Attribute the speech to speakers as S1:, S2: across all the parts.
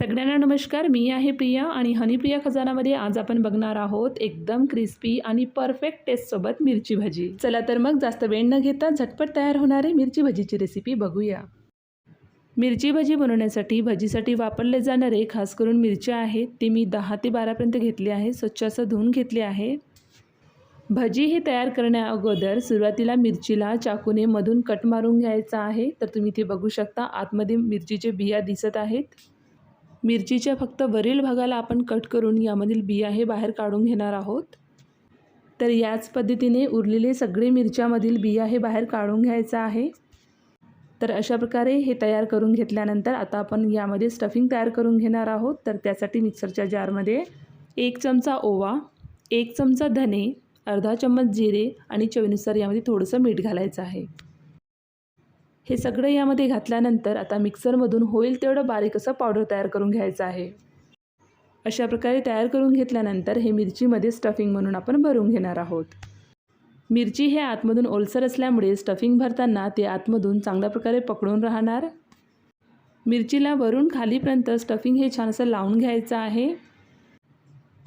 S1: सगळ्यांना नमस्कार. मी आहे प्रिया आणि हनीप्रिया खजानामध्ये आज आपण बघणार आहोत एकदम क्रिस्पी आणि परफेक्ट टेस्टसोबत मिरची भजी. चला तर मग जास्त वेळ न घेता झटपट तयार होणारी मिरची भजीची रेसिपी बघूया. मिरची भजी बनवण्यासाठी भजीसाठी वापरले जाणारे खास करून मिरच्या आहेत ते मी दहा ते बारापर्यंत घेतली आहे स्वच्छ असं धुवून घेतली आहे. भजी हे तयार करण्या अगोदर सुरुवातीला मिरचीला चाकूने मधून कट मारून घ्यायचा आहे. तर तुम्ही इथे बघू शकता आतमध्ये मिरचीचे बिया दिसत आहेत. मिरचीच्या फक्त वरील भागाला आपण कट करून यामधील बिया हे बाहेर काढून घेणार आहोत. तर याच पद्धतीने उरलेले सगळे मिरच्यामधील बिया हे बाहेर काढून घ्यायचं आहे. तर अशा प्रकारे हे तयार करून घेतल्यानंतर आता आपण यामध्ये स्टफिंग तयार करून घेणार आहोत. तर त्यासाठी मिक्सरच्या जारमध्ये एक चमचा ओवा एक चमचा धने अर्धा चम्मच जिरे आणि चवीनुसार यामध्ये थोडंसं मीठ घालायचं आहे. हे सगळं यामध्ये घातल्यानंतर आता मिक्सरमधून होईल तेवढं बारीक असं पावडर तयार करून घ्यायचं आहे. अशा प्रकारे तयार करून घेतल्यानंतर हे मिरचीमध्ये स्टफिंग म्हणून आपण भरून घेणार आहोत. मिरची हे आतमधून ओलसर असल्यामुळे स्टफिंग भरताना ते आतमधून चांगल्या प्रकारे पकडून राहणार. मिरचीला वरून खालीपर्यंत स्टफिंग हे छान असं लावून घ्यायचं आहे.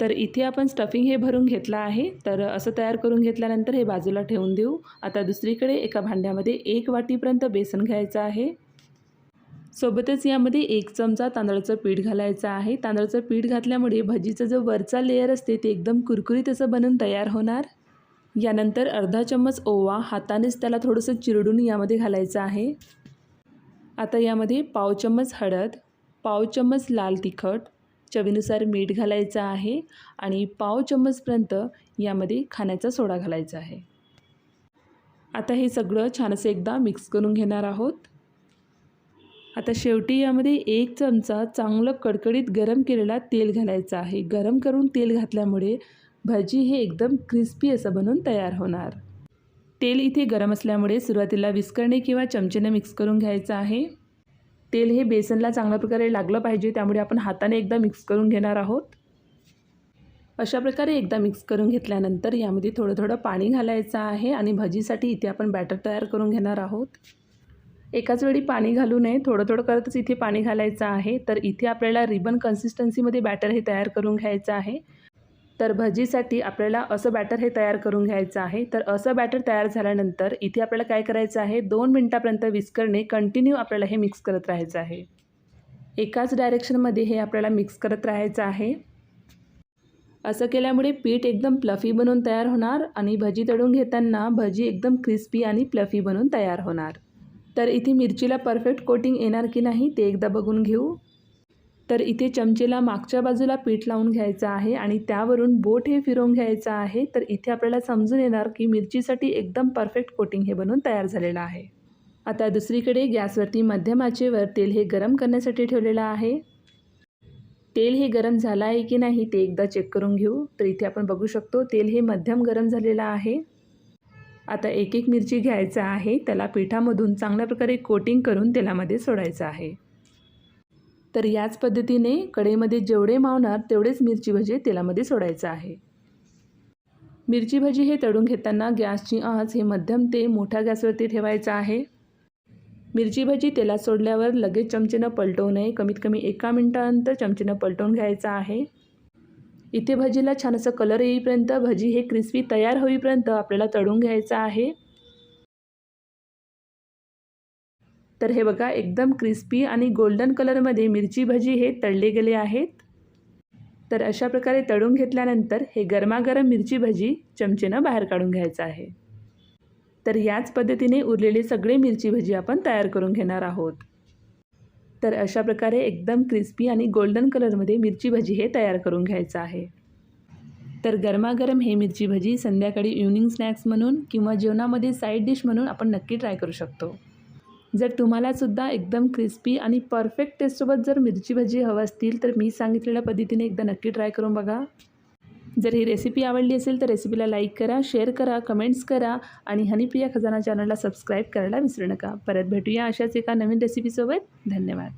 S1: तर इथे आपण स्टफिंग हे भरून घेतलं आहे. तर असं तयार करून घेतल्यानंतर हे बाजूला ठेवून देऊ. आता दुसरीकडे एका भांड्यामध्ये एक वाटीपर्यंत बेसन घ्यायचं आहे. सोबतच यामध्ये एक चमचा तांदळाचं पीठ घालायचं आहे. तांदळाचं पीठ घातल्यामुळे भजीचं जो वरचा लेअर असते ते एकदम कुरकुरीत असं बनून तयार होणार. यानंतर अर्धा चम्मच ओवा हातानेच त्याला थोडंसं चिरडून यामध्ये घालायचं आहे. आता यामध्ये पाव चम्मच हळद पाव चम्मच लाल तिखट चवीनुसार मीठ घालायचं आहे आणि पाव चम्मचपर्यंत यामध्ये खाण्याचा सोडा घालायचा आहे. आता हे सगळं छान असं एकदा मिक्स करून घेणार आहोत. आता शेवटी यामध्ये एक चमचा चांगलं कडकडीत गरम केलेला तेल घालायचं आहे. गरम करून तेल घातल्यामुळे भजी हे एकदम क्रिस्पी असं बनून तयार होणार. तेल इथे गरम असल्यामुळे सुरुवातीला विस्करणे किंवा चमचेने मिक्स करून घ्यायचं आहे. तेल हे बेसनला चांगल्या प्रकारे लागलं पाहिजे त्यामुळे आपण हाताने एकदा मिक्स करून घेणार आहोत. अशा प्रकारे एकदा मिक्स करून घेतल्यानंतर यामध्ये थोडं थोडं पाणी घालायचं आहे आणि भजीसाठी इथे आपण बॅटर तयार करून घेणार आहोत. एकाच वेळी पाणी घालू नये थोडं थोडं करतच इथे पाणी घालायचं आहे. तर इथे आपल्याला रिबन कन्सिस्टन्सीमध्ये बॅटर हे तयार करून घ्यायचं आहे. तर भजीसाठी आपल्याला असं बॅटर हे तयार करून घ्यायचं आहे. तर असं बॅटर तयार झाल्यानंतर इथे आपल्याला काय करायचं आहे? दोन मिनटापर्यंत विस्करणे कंटिन्यू आपल्याला हे मिक्स करत राहायचं आहे. एकाच डायरेक्शनमध्ये हे आपल्याला मिक्स करत राहायचं आहे. असं केल्यामुळे पीठ एकदम प्लफी बनून तयार होणार आणि भजी तळून घेताना भजी एकदम क्रिस्पी आणि प्लफी बनून तयार होणार. तर इथे मिरचीला परफेक्ट कोटिंग येणार की नाही ते एकदा बघून घेऊ. तर इथे चमचेला मागच्या बाजूला पीठ लावून घ्यायचं आहे आणि त्यावरून बोट हे फिरवून घ्यायचं आहे. तर इथे आपल्याला समजून येणार की मिरचीसाठी एकदम परफेक्ट कोटिंग हे बनवून तयार झालेलं आहे. आता दुसरीकडे गॅसवरती मध्यम आचेवर तेल हे गरम करण्यासाठी ठेवलेलं आहे. तेल हे गरम झालं आहे की नाही ते एकदा चेक करून घेऊ. तर इथे आपण बघू शकतो तेल हे मध्यम गरम झालेलं आहे. आता एक एक मिरची घ्यायचं आहे. त्याला पिठामधून चांगल्या प्रकारे कोटिंग करून तेलामध्ये सोडायचं आहे. तर याच पद्धतीने कढईमध्ये जेवढे मावणार तेवढेच मिरची भजी तेलामध्ये सोडायचं आहे. मिरची भजी हे तळून घेताना गॅसची आच हे मध्यम ते मोठ्या गॅसवरती ठेवायचं आहे. मिरची भजी तेलात सोडल्यावर लगेच चमचेनं पलटवू नये. कमीत कमी एका मिनटानंतर चमचेनं पलटवून घ्यायचं आहे. इथे भजीला छान असं कलर येईपर्यंत भजी हे क्रिस्पी तयार होईपर्यंत आपल्याला तळून घ्यायचं आहे. तर हे बघा एकदम क्रिस्पी आणि गोल्डन कलरमध्ये मिरची भजी हे तळले गेले आहेत. तर अशा प्रकारे तळून घेतल्यानंतर हे गरमागरम मिरची भजी चमचेनं बाहेर काढून घ्यायचं आहे. तर याच पद्धतीने उरलेले सगळे मिरची भजी आपण तयार करून घेणार आहोत. तर अशा प्रकारे एकदम क्रिस्पी आणि गोल्डन कलरमध्ये मिरची भजी हे तयार करून घ्यायचं आहे. तर गरमागरम हे मिरची भजी संध्याकाळी इव्हनिंग स्नॅक्स म्हणून किंवा जेवणामध्ये साईड डिश म्हणून आपण नक्की ट्राय करू शकतो. जर तुम्हालासुद्धा एकदम क्रिस्पी आणि परफेक्ट टेस्टसोबत जर मिरची भजी हवं असतील तर मी सांगितलेल्या पद्धतीने एकदा नक्की ट्राय करून बघा. जर ही रेसिपी आवडली असेल तर रेसिपीला लाईक करा शेअर करा कमेंट्स करा आणि हनीप्रिया खजाना चॅनलला सबस्क्राईब करायला विसरू नका. परत भेटूया अशाच एका नवीन रेसिपीसोबत धन्यवाद.